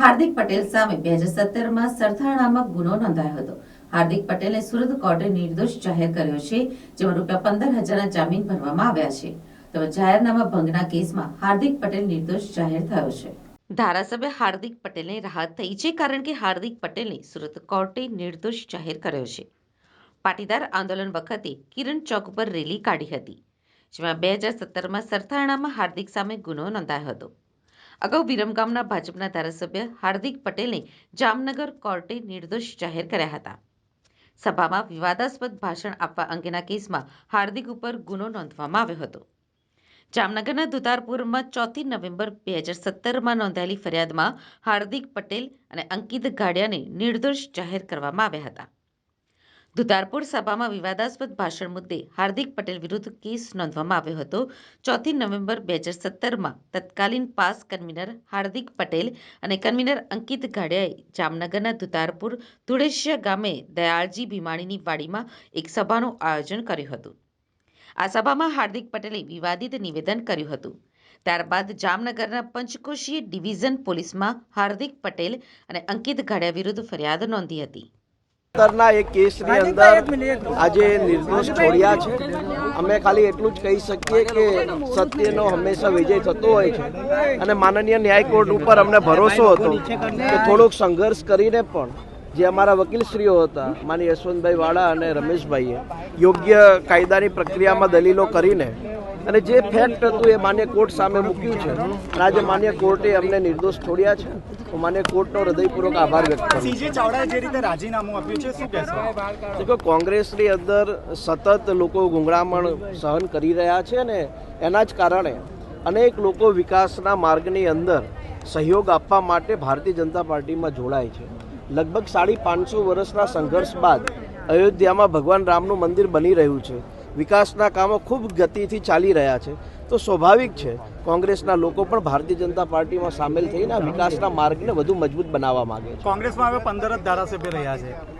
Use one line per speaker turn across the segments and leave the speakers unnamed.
હાર્દિક પટેલ સામે બે હજાર સત્તરમાં સરથાણામાં ગુનો નોંધાયો હતો. હાર્દિક પટેલે સુરત કોર્ટે નિર્દોષ જાહેર કર્યો છે, જેમાં રૂપિયા પંદર હજારના જામીન ભરવામાં આવ્યા છે. તો જાહેરનામા ભંગના કેસમાં હાર્દિક પટેલ નિર્દોષ જાહેર થયો છે. ધારાસભ્ય હાર્દિક પટેલને રાહત થઈ છે કારણ કે હાર્દિક પટેલને સુરત કોર્ટે નિર્દોષ જાહેર કર્યો છે. પાટીદાર આંદોલન વખતે કિરણ ચોક પર રેલી કાઢી હતી, જેમાં બે હજાર સત્તરમાં સરથાણામાં હાર્દિક સામે ગુનો નોંધાયો હતો. અગાઉ વિરમગામના ભાજપના ધારાસભ્ય હાર્દિક પટેલને જામનગર કોર્ટે નિર્દોષ જાહેર કર્યા હતા. સભામાં વિવાદાસ્પદ ભાષણ આપવા અંગેના કેસમાં હાર્દિક ઉપર ગુનો નોંધવામાં આવ્યો હતો. જામનગરના દુતારપુરમાં ચોથી નવેમ્બર બે હજાર સત્તરમાં નોંધાયેલી ફરિયાદમાં હાર્દિક પટેલ અને અંકિત ગાડિયાને નિર્દોષ જાહેર કરવામાં આવ્યા હતા. દુતારપુર સભામાં વિવાદાસ્પદ ભાષણ મુદ્દે હાર્દિક પટેલ વિરુદ્ધ કેસ નોંધવામાં આવ્યો હતો. ચોથી નવેમ્બર બે હજાર સત્તરમાં તત્કાલીન પાસ કન્વીનર હાર્દિક પટેલ અને કન્વીનર અંકિત ગાડિયાએ જામનગરના દુતારપુર ધુળેશિયા ગામે દયાળજી ભીમાણીની વાડીમાં એક સભાનું આયોજન કર્યું હતું. આ સભામાં હાર્દિક પટેલે વિવાદિત નિવેદન કર્યું હતું. ત્યારબાદ જામનગરના પંચકોશીય ડિવિઝન પોલીસમાં હાર્દિક પટેલ અને અંકિત ગાડિયા વિરુદ્ધ ફરિયાદ નોંધી હતી.
અંતરના એક કેસની અંદર આજે નિર્દોષ છોડ્યા છે. અમે ખાલી એટલું જ કહી શકીએ કે સત્યનો હંમેશા વિજય થતો હોય છે. અને માનનીય ન્યાય કોર્ટ ઉપર અમને ભરોસો હતો કે થોડોક સંઘર્ષ કરીને પણ જે અમારા વકીલશ્રીઓ હતા માની યશવંતભાઈ વાળા અને રમેશભાઈએ યોગ્ય કાયદાની પ્રક્રિયામાં દલીલો કરીને અને જે ફેક્ટ હતું એ માન્ય કોર્ટ સામે મૂક્યું છે. અને આજે માન્ય કોર્ટે અમને નિર્દોષ છોડ્યા છે. હું માન્ય કોર્ટનો હૃદયપૂર્વક આભાર વ્યક્ત કરું
સીજે ચાવડાએ જે રીતે રાજીનામું આપ્યું છે શું કહેશો?
કે કોંગ્રેસની અંદર સતત લોકો ગુંગળામણ સહન કરી રહ્યા છે ને એના જ કારણે અનેક લોકો વિકાસના માર્ગની અંદર સહયોગ આપવા માટે ભારતીય જનતા પાર્ટીમાં જોડાય છે. લગભગ સાડી પાંચસો વર્ષના સંઘર્ષ બાદ અયોધ્યામાં ભગવાન રામનું મંદિર બની રહ્યું છે. વિકાસના કામો ખૂબ ગતિથી ચાલી રહ્યા છે. તો સ્વાભાવિક છે. કોંગ્રેસના લોકો પણ ભારતીય જનતા પાર્ટીમાં સામેલ થઈને વિકાસના માર્ગને વધુ મજબૂત બનાવવા માંગે છે.
કોંગ્રેસમાં હવે પંદર જ ધારાસભ્ય રહ્યા છે.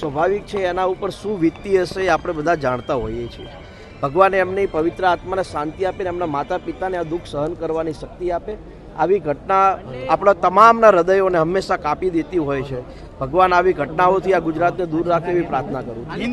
સ્વાભાવિક છે એના ઉપર શું વીતતી હશે એ આપણે બધા જાણતા હોઈએ છીએ. ભગવાને એમની પવિત્ર આત્માને શાંતિ આપે ને એમના માતા પિતાને આ દુઃખ સહન કરવાની શક્તિ આપે. આવી ઘટના આપણા તમામના હૃદયોને હંમેશા કાપી દેતી હોય છે. ભગવાન આવી ઘટનાઓથી આ ગુજરાતને દૂર રાખે એવી પ્રાર્થના કરું છું.